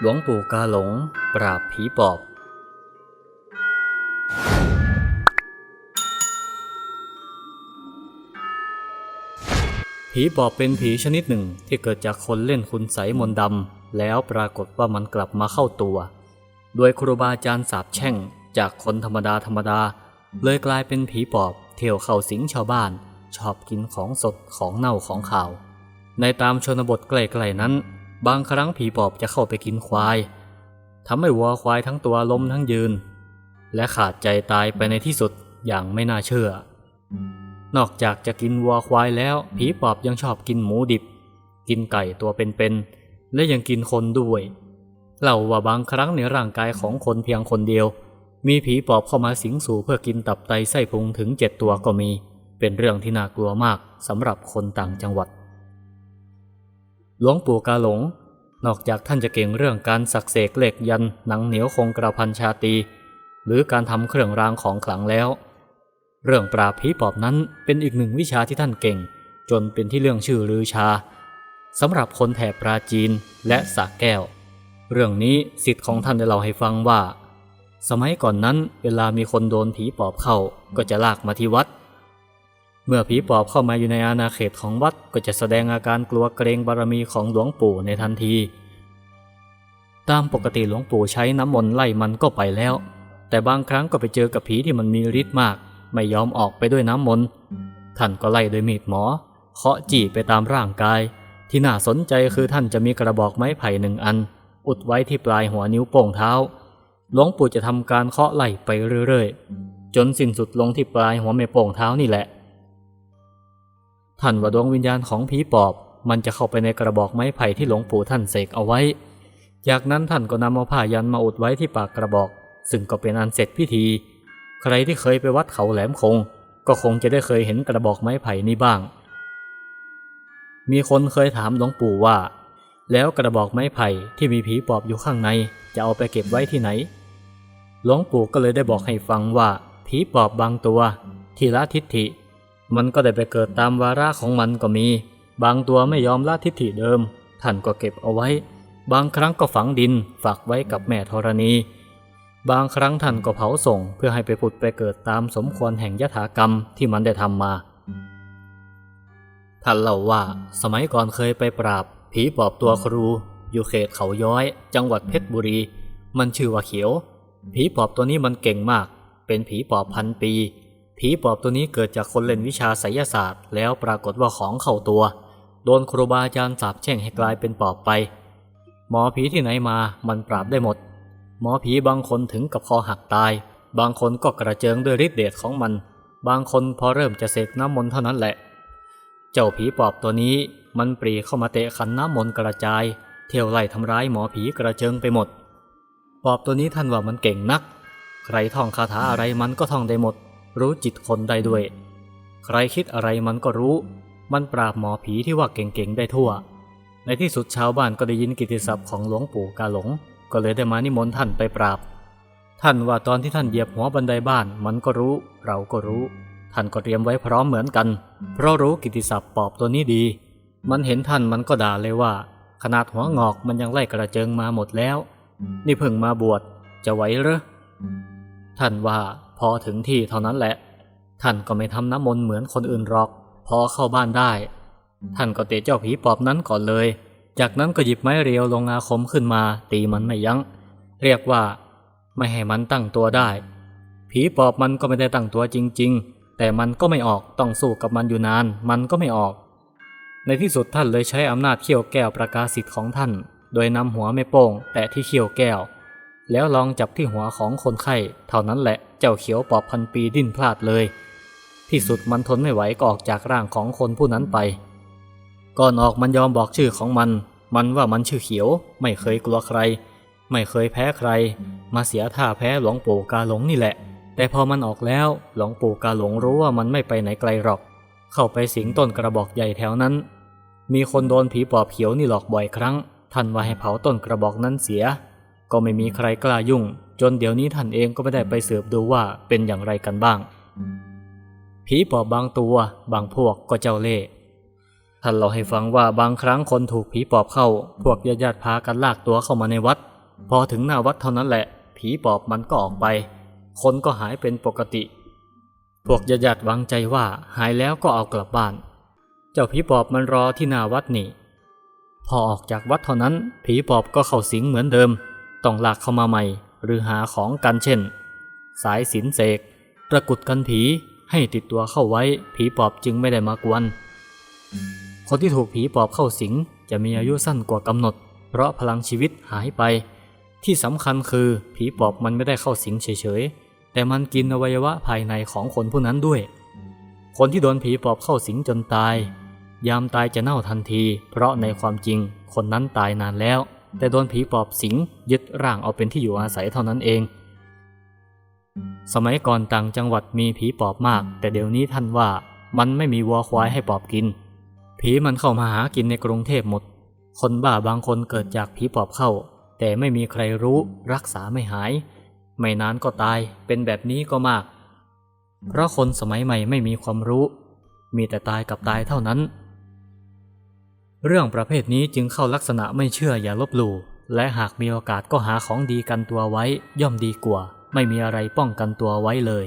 หลวงปู่กาหลง ปราบผีปอบ ผีปอบเป็นผีชนิดหนึ่งที่เกิดจากคนเล่นคุณไสมนต์ดำ แล้วปรากฏว่ามันกลับมาเข้าตัว โดยครูบาอาจารย์สาบแช่งจากคนธรรมดาธรรมดา เลยกลายเป็นผีปอบ เที่ยวเข้าสิงชาวบ้าน ชอบกินของสดของเน่าของข่าว ในตามชนบทใกล้ๆนั้น บางครั้งผีปอบจะเข้าไปกินควายทำให้วัวควายทั้งตัวล้มทั้งยืน และขาดใจตายไปในที่สุดอย่างไม่น่าเชื่อ นอกจากจะกินวัวควายแล้ว ผีปอบยังชอบกินหมูดิบ กินไก่ตัวเป็นๆและยังกินคนด้วยเล่าว่าบางครั้งในร่างกายของคนเพียงคนเดียว มีผีปอบเข้ามาสิงสู่เพื่อกินตับไตไส้พุงถึงเจ็ดตัวก็มี เป็นเรื่องที่น่ากลัวมากสำหรับคนต่างจังหวัด หลวงปู่กาหลง นอกจากท่านจะเก่งเรื่องการสักเสกเหล็กยันหนังเหนียวคงกระพันชาตีหรือการทำเครื่องรางของขลังแล้ว เรื่องปราบผีปอบนั้นเป็นอีกหนึ่งวิชาที่ท่านเก่ง จนเป็นที่เรื่องชื่อลือชาสำหรับคนแถบปราจีนและสระแก้ว เรื่องนี้สิทธิ์ของท่านได้เล่าให้ฟังว่า สมัยก่อนนั้นเวลามีคนโดนผีปอบเข้าก็จะลากมาที่วัด เมื่อผีปอบเข้ามาอยู่ในอาณาเขตของวัดก็จะแสดงอาการกลัวเกรงบารมีของหลวงปู่ในทันที ตามปกติหลวงปู่ใช้น้ำมนต์ไล่มันก็ไปแล้ว แต่บางครั้งก็ไปเจอกับผีที่มันมีฤทธิ์มาก ไม่ยอมออกไปด้วยน้ำมนต์ท่านก็ไล่โดยมีดหมอ เคาะจี้ไปตามร่างกาย ที่น่าสนใจคือท่านจะมีกระบอกไม้ไผ่หนึ่งอัน อุดไว้ที่ปลายหัวนิ้วโป้งเท้าหลวงปู่จะทำการเคาะไล่ไปเรื่อยๆ จนสิ้นสุดลงที่ปลายหัวแม่โป้งเท้านี่แหละ ท่านว่าดวงวิญญาณของผีปอบ มันจะเข้าไปในกระบอกไม้ไผ่ที่หลวงปู่ท่านเสกเอาไว้ จากนั้นท่านก็นำเอาผ้ายันมาอุดไว้ที่ปากกระบอก ซึ่งก็เป็นอันเสร็จพิธี ใครที่เคยไปวัดเขาแหลมคง ก็คงจะได้เคยเห็นกระบอกไม้ไผ่นี้บ้าง มีคนเคยถามหลวงปู่ว่า แล้วกระบอกไม้ไผ่ที่มีผีปอบอยู่ข้างใน จะเอาไปเก็บไว้ที่ไหน หลวงปู่ก็เลยได้บอกให้ฟังว่าผีปอบบางตัว ทีละทิฏฐิ มันก็ได้ไปเกิดตามวาระของมันก็มี บางตัวไม่ยอมละทิฏฐิเดิม ท่านก็เก็บเอาไว้ บางครั้งก็ฝังดินฝากไว้กับแม่ธรณี บางครั้งท่านก็เผาส่ง เพื่อให้ไปผุดไปเกิดตามสมควรแห่งยถากรรมที่มันได้ทำมาท่านเล่าว่าสมัยก่อนเคยไปปราบ ผีปอบตัวครู อยู่เขตเขาย้อย จังหวัดเพชรบุรี มันชื่อว่าเขียว ผีปอบตัวนี้มันเก่งมาก เป็นผีปอบพันปี ผีปอบตัวนี้เกิดจากคนเล่นวิชาไสยศาสตร์ แล้วปรากฏว่าของเข้าตัว โดนครูบาอาจารย์สาปแช่งให้กลายเป็นปอบไป หมอผีที่ไหนมามันปราบได้หมด หมอผีบางคนถึงกับคอหักตาย บางคนก็กระเจิงด้วยฤทธิ์เดชของมัน บางคนพอเริ่มจะเสกน้ำมนต์เท่านั้นแหละ เจ้าผีปอบตัวนี้มันปรีเข้ามาเตะขันน้ำมนต์กระจาย เที่ยวไล่ทำร้ายหมอผีกระเจิงไปหมด ปอบตัวนี้ท่านว่ามันเก่งนัก ใครท่องคาถาอะไรมันก็ท่องได้หมด รู้จิตคนได้ด้วย ใครคิดอะไรมันก็รู้ มันปราบหมอผีที่ว่าเก่งๆได้ทั่ว ในที่สุดชาวบ้านก็ได้ยินกิติศัพท์ของหลวงปู่กาหลง ก็เลยได้มานิมนต์ท่านไปปราบ ท่านว่าตอนที่ท่านเหยียบหัวบันไดบ้านมันก็รู้ เราก็รู้ ท่านก็เตรียมไว้พร้อมเหมือนกัน เพราะรู้กิติศัพท์ปอบตัวนี้ดี มันเห็นท่านมันก็ด่าเลยว่า ขนาดหัวงอกมันยังไล่กระเจิงมาหมดแล้ว นี่เพิ่งมาบวชจะไหวหรือท่านว่า อถึงที่เท่านั้นแหละ ท่านก็ไม่ทำน้ำมนต์เหมือนคนอื่นหรอก พอเข้าบ้านได้ ท่านก็เตะเจ้าผีปอบนั้นก่อนเลย จากนั้นก็หยิบไม้เรียวลงอาคมขึ้นมา ตีมันไม่ยัง้ง เรียกว่า ไม่ให้มันตั้งตัวได้ ผีปอบมันก็ไม่ได้ตั้งตัวจริง ๆ แต่มันก็ไม่ออกต้องสู้กับมันอยู่นาน มันก็ไม่ออก ในที่สุดท่านเลยใช้อำนาจเขี้ยวแก้วประกาศสิทธิ์ของท่าน โดยนำหัวไม่โป้ง แตะที่เขี้ยวแก้ว แล้วลองจับที่หัวของคนไข้ เท่านั้นแหละเจ้าเขียวปอบพันปีดิ้นพลาดเลย ที่สุดมันทนไม่ไหวก็ออกจากร่างของคนผู้นั้นไป ก่อนออกมันยอมบอกชื่อของมัน มันว่ามันชื่อเขียว ไม่เคยกลัวใคร ไม่เคยแพ้ใคร มาเสียท่าแพ้หลวงปู่กาหลงนี่แหละ แต่พอมันออกแล้วหลวงปู่กาหลงรู้ว่ามันไม่ไปไหนไกลหรอก เข้าไปสิงต้นกระบอกใหญ่แถวนั้น มีคนโดนผีปอบเขียวนี่หลอกบ่อยครั้งท่านว่าให้เผาต้นกระบอกนั้นเสีย ก็ไม่มีใครกล้ายุ่ง จนเดี๋ยวนี้ท่านเองก็ไม่ได้ไปสืบดูว่าเป็นอย่างไรกันบ้าง ผีปอบบางตัวบางพวกก็เจ้าเล่ห์ท่านเล่าให้ฟังว่าบางครั้งคนถูกผีปอบเข้า พวกญาติๆพากันลากตัวเข้ามาในวัด พอถึงหน้าวัดเท่านั้นแหละ ผีปอบมันก็ออกไป คนก็หายเป็นปกติ พวกญาติๆหวังใจว่าหายแล้วก็เอากลับบ้าน เจ้าผีปอบมันรอที่หน้าวัดนี่ พอออกจากวัดเท่านั้น ผีปอบก็เข้าสิงเหมือนเดิม ต้องลากเข้ามาใหม่ หรือหาของกันเช่น สายสินเสกตะกุดกันผีให้ติดตัวเข้าไว้ผีปอบจึงไม่ได้มากวน คนที่ถูกผีปอบเข้าสิงจะมีอายุสั้นกว่ากำหนด เพราะพลังชีวิตหายไป ที่สำคัญคือผีปอบมันไม่ได้เข้าสิงเฉยๆ แต่มันกินอวัยวะภายในของคนผู้นั้นด้วย คนที่โดนผีปอบเข้าสิงจนตาย ยามตายจะเน่าทันที เพราะในความจริงคนนั้นตายนานแล้ว แต่โดนผีปอบสิงยึดร่างเอาเป็นที่อยู่อาศัยเท่านั้นเอง สมัยก่อนต่างจังหวัดมีผีปอบมาก แต่เดี๋ยวนี้ท่านว่ามันไม่มีวัวควายให้ปอบกิน ผีมันเข้ามาหากินในกรุงเทพหมด คนบ้าบางคนเกิดจากผีปอบเข้า แต่ไม่มีใครรู้รักษาไม่หาย ไม่นานก็ตายเป็นแบบนี้ก็มาก เพราะคนสมัยใหม่ไม่มีความรู้ มีแต่ตายกับตายเท่านั้น เรื่องประเภทนี้จึงเข้าลักษณะไม่เชื่ออย่าลบหลู่และหากมีโอกาสก็หาของดีกันตัวไว้ย่อมดีกว่า ไม่มีอะไรป้องกันตัวไว้เลย